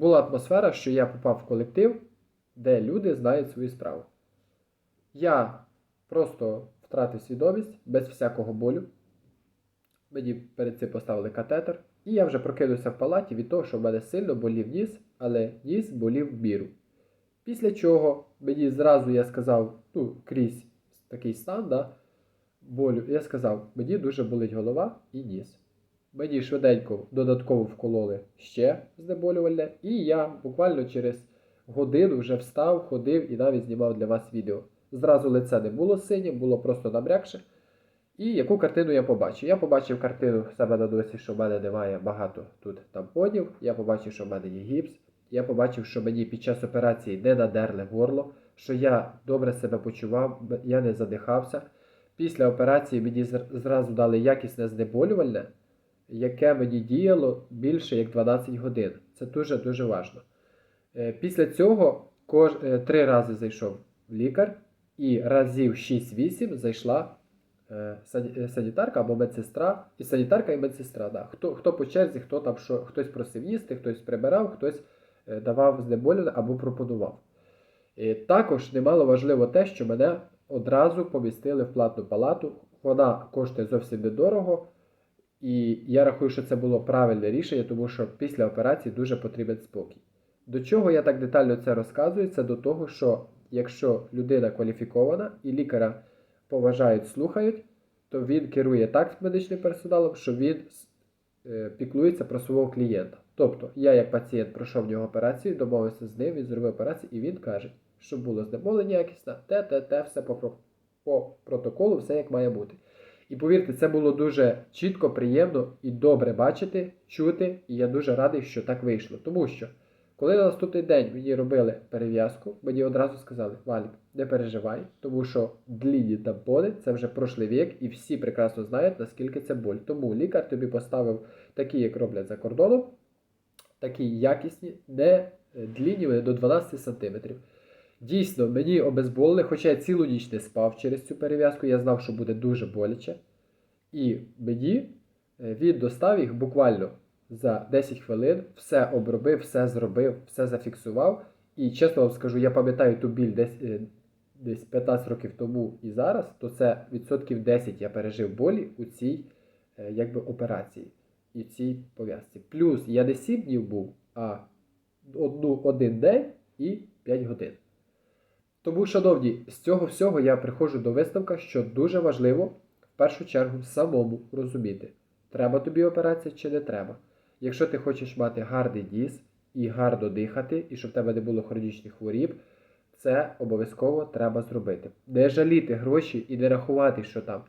була атмосфера, що я попав в колектив, де люди знають свою справу. Я просто втратив свідомість без всякого болю. Мені перед цим поставили катетер, і я вже прокинувся в палаті від того, що в мене сильно болів ніс, але ніс болів в міру. Після чого мені зразу я сказав, ну, крізь такий стан, да, болю, я сказав, мені дуже болить голова і ніс. Мені швиденько додатково вкололи ще знеболювальне, і я буквально через годину вже встав, ходив і навіть знімав для вас відео. Зразу лице не було синє, було просто набрякше. І яку картину я побачив? Я побачив картину себе на досі, що в мене немає багато тут тампонів. Я побачив, що в мене є гіпс. Я побачив, що мені під час операції не надерли горло, що я добре себе почував, я не задихався. Після операції мені зразу дали якісне знеболювальне, яке мені діяло більше як 12 годин. Це дуже-дуже важливо. Е, Після цього кож... е, три рази зайшов лікар, і разів 6-8 зайшла е, сані- санітарка або медсестра, і санітарка і медсестра. Да. Хто, хто по черзі, хто там що, хтось просив їсти, хтось прибирав, хтось давав знеболювальне або пропонував. І також немало важливо те, що мене одразу помістили в платну палату. Вона коштує зовсім недорого. І я рахую, що це було правильне рішення, тому що після операції дуже потрібен спокій. До чого я так детально це розказую? Це до того, що якщо людина кваліфікована і лікаря поважають, слухають, то він керує так з медичним персоналом, що він е, піклується про свого клієнта. Тобто, я як пацієнт пройшов в нього операцію, домовився з ним, він зробив операцію, і він каже, що було знеболення якісне, те, те, те, все по, по протоколу, все як має бути. І повірте, це було дуже чітко, приємно і добре бачити, чути, і я дуже радий, що так вийшло. Тому що, коли на наступний день мені робили перев'язку, мені одразу сказали, Валік, не переживай, тому що длінні тампони це вже прошлий вік, і всі прекрасно знають, наскільки це боль. Тому лікар тобі поставив такі, як роблять за кордоном, такі якісні, не длінні, вони до 12 см. Дійсно, мені обезболили, хоча я цілу ніч не спав через цю перев'язку, я знав, що буде дуже боляче. І мені е, він достав їх буквально за 10 хвилин, все обробив, все зробив, все зафіксував. І чесно вам скажу, я пам'ятаю ту біль десь, е, десь 15 років тому і зараз, то це відсотків 10 я пережив болі у цій е, якби, операції і цій пов'язці. Плюс я не 7 днів був, а одну, один день і 5 годин. Тому, шановні, з цього всього я приходжу до висновка, що дуже важливо першу чергу самому розуміти, треба тобі операція чи не треба. Якщо ти хочеш мати гарний ніс і гарно дихати, і щоб в тебе не було хронічних хворіб, це обов'язково треба зробити. Не жаліти гроші і не рахувати, що там.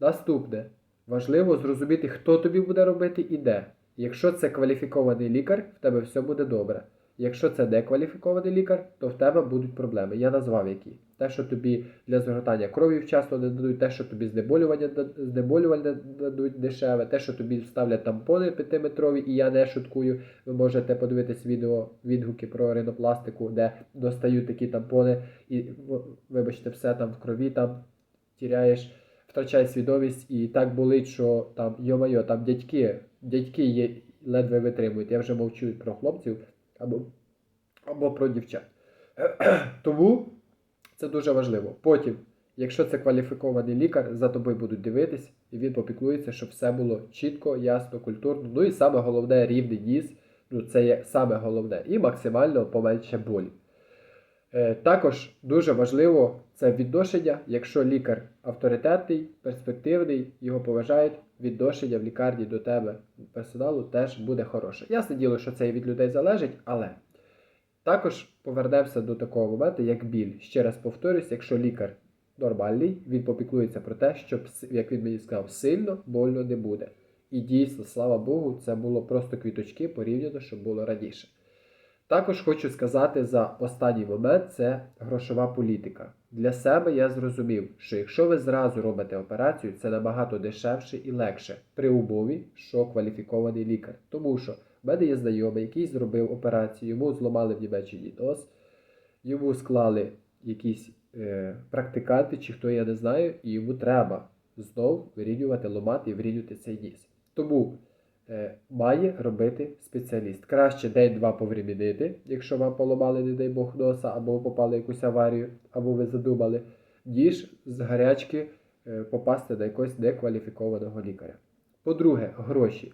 Наступне, важливо зрозуміти, хто тобі буде робити і де. Якщо це кваліфікований лікар, в тебе все буде добре. Якщо це некваліфікований лікар, то в тебе будуть проблеми. Я назвав які. Те, що тобі для згортання крові вчасно не дадуть, те, що тобі знеболювання знеболювальне дадуть дешеве, те, що тобі вставлять тампони 5-метрові, і я не шуткую. Ви можете подивитись відео відгуки про ринопластику, де достають такі тампони, і вибачте, все там в крові там тіряєш, втрачаєш свідомість, і так болить, що там, йо-майо, там дядьки, дядьки є, ледве витримують. Я вже мовчу про хлопців або, або про дівчат. Тому це дуже важливо. Потім, якщо це кваліфікований лікар, за тобою будуть дивитись, і він попіклується, щоб все було чітко, ясно, культурно. Ну і саме головне рівний ніс. Ну, це є саме головне. І максимально поменше болі. Е, Також дуже важливо це відношення, якщо лікар авторитетний, перспективний, його поважають, відношення в лікарні до тебе персоналу теж буде хороше. Ясне діло, що це і від людей залежить, але також повернемося до такого моменту, як біль. Ще раз повторюсь, якщо лікар нормальний, він попіклується про те, щоб, як він мені сказав, сильно больно не буде. І дійсно, слава Богу, це було просто квіточки порівняно, що було раніше. Також хочу сказати за останній момент це грошова політика. Для себе я зрозумів, що якщо ви зразу робите операцію, це набагато дешевше і легше при умові, що кваліфікований лікар. Тому що в мене є знайомий, який зробив операцію, йому зламали в Німеччині нос, йому склали якісь е, практиканти, чи хто я не знаю, і йому треба знов вирівнювати, ломати і вирівнювати цей ніс. Тому має робити спеціаліст. Краще день-два повремінити, якщо вам поламали, не дай Бог, носа, або попали в якусь аварію, або ви задумали, ніж з гарячки е, попасти до якогось некваліфікованого лікаря. По-друге, гроші.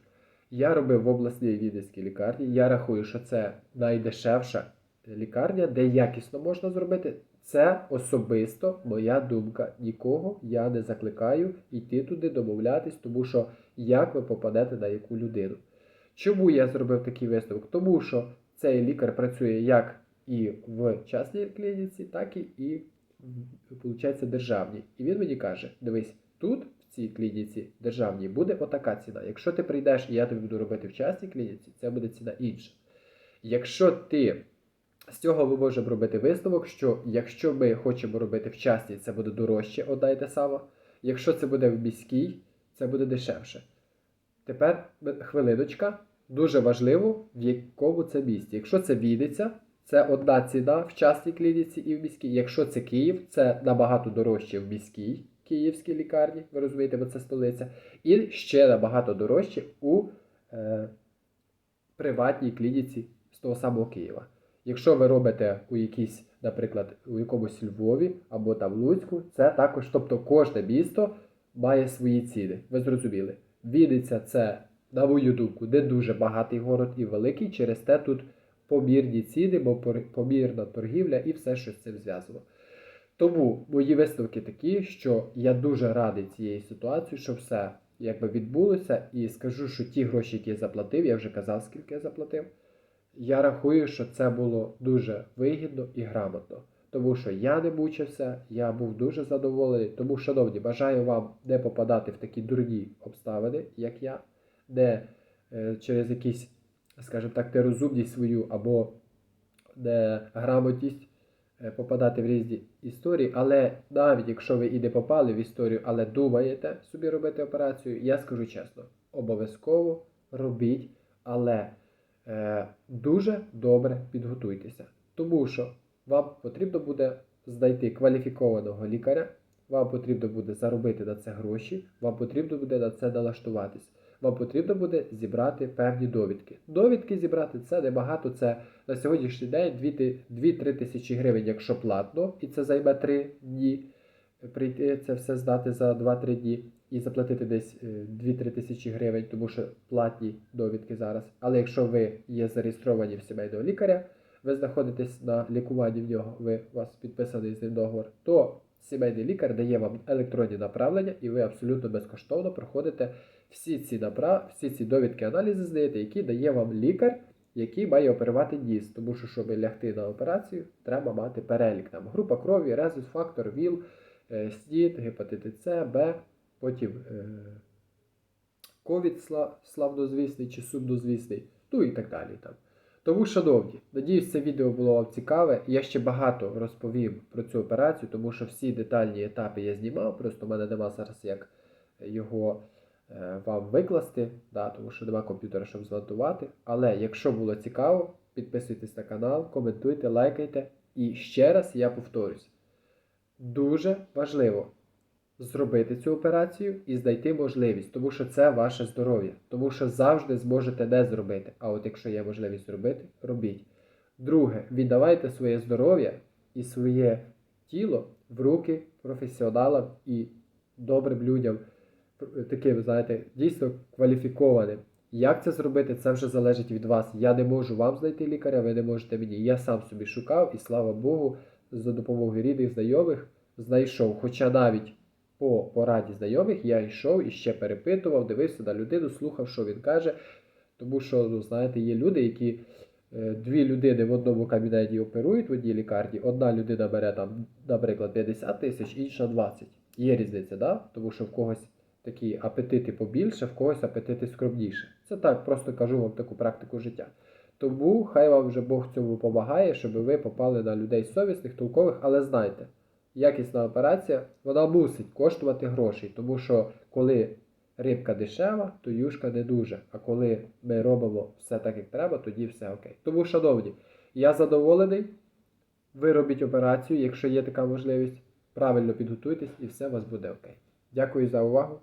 Я робив в обласній Вінницькій лікарні. Я рахую, що це найдешевша лікарня, де якісно можна зробити. Це особисто моя думка. Нікого я не закликаю йти туди, домовлятись, тому що як ви попадете на яку людину. Чому я зробив такий висновок? Тому що цей лікар працює як і в частній клініці, так і, в, державній. І він мені каже: дивись, тут, в цій клініці державній, буде отака ціна. Якщо ти прийдеш і я тобі буду робити в частній клініці, це буде ціна інша. Якщо ти з цього ми можемо робити висновок, що якщо ми хочемо робити в частній, це буде дорожче, одна й те сама. Якщо це буде в міській, це буде дешевше. Тепер хвилиночка. Дуже важливо, в якому це місті. Якщо це Вінниця, це одна ціна в частній клініці і в міській. Якщо це Київ, це набагато дорожче в міській київській лікарні, ви розумієте, бо це столиця. І ще набагато дорожче у е, приватній клініці з того самого Києва. Якщо ви робите у якійсь, наприклад, у якомусь Львові або там Луцьку, це також, тобто кожне місто має свої ціни. Ви зрозуміли? Вінниця це, на мою думку, не дуже багатий город і великий, через те тут помірні ціни, бо помірна торгівля і все, що з цим зв'язано. Тому мої висновки такі, що я дуже радий цієї ситуації, що все якби відбулося, і скажу, що ті гроші, які я заплатив, я вже казав, скільки я заплатив. Я рахую, що це було дуже вигідно і грамотно. Тому що я не мучився, я був дуже задоволений. Тому, шановні, бажаю вам не попадати в такі дурні обставини, як я, де е, через якісь, скажімо так, нерозумність свою або неграмотність е, попадати в різні історії. Але навіть якщо ви і не попали в історію, але думаєте собі робити операцію, я скажу чесно, обов'язково робіть, але дуже добре підготуйтеся. Тому що вам потрібно буде знайти кваліфікованого лікаря, вам потрібно буде заробити на це гроші, вам потрібно буде на це налаштуватись. Вам потрібно буде зібрати певні довідки. Довідки зібрати це небагато, це на сьогоднішній день 2-3 тисячі гривень, якщо платно, і це займе 3 дні. Прийти це все здати за 2-3 дні і заплатити десь е, 2-3 тисячі гривень, тому що платні довідки зараз. Але якщо ви є зареєстровані в сімейного лікаря, ви знаходитесь на лікуванні в нього, ви у вас підписаний з ним договор, то сімейний лікар дає вам електронні направлення, і ви абсолютно безкоштовно проходите всі ці направ, всі ці довідки, аналізи здаєте, які дає вам лікар, який має оперувати ніс. Тому що, щоб лягти на операцію, треба мати перелік. Там група крові, резус, фактор, ВІЛ, е, СНІД, гепатит С, Б, потім е, ковід сла- славнозвісний чи сумнозвісний, ну і так далі. Там. Тому, шановні, надіюсь, це відео було вам цікаве. Я ще багато розповім про цю операцію, тому що всі детальні етапи я знімав, просто в мене нема зараз як його е, вам викласти, да, тому що нема комп'ютера, щоб змонтувати. Але якщо було цікаво, підписуйтесь на канал, коментуйте, лайкайте. І ще раз я повторюсь: дуже важливо зробити цю операцію і знайти можливість, тому що це ваше здоров'я, тому що завжди зможете не зробити. А от якщо є можливість зробити, робіть. Друге, віддавайте своє здоров'я і своє тіло в руки професіоналам і добрим людям, таким, знаєте, дійсно кваліфікованим. Як це зробити, це вже залежить від вас. Я не можу вам знайти лікаря, ви не можете мені. Я сам собі шукав і слава Богу, за допомогою рідних знайомих знайшов. Хоча навіть по пораді знайомих я йшов і ще перепитував, дивився на людину, слухав, що він каже. Тому що, ну, знаєте, є люди, які е, дві людини в одному кабінеті оперують в одній лікарні. Одна людина бере там, наприклад, 50 тисяч, інша 20. Є різниця, да? тому що в когось такі апетити побільше, в когось апетити скромніше. Це так, просто кажу вам таку практику життя. Тому хай вам вже Бог цьому допомагає, щоб ви попали на людей совісних, толкових, але знайте, якісна операція вона мусить коштувати грошей, тому що коли рибка дешева, то юшка не дуже. А коли ми робимо все так, як треба, тоді все окей. Тому, шановні, я задоволений. Ви робіть операцію, якщо є така можливість. Правильно підготуйтесь і все у вас буде окей. Дякую за увагу.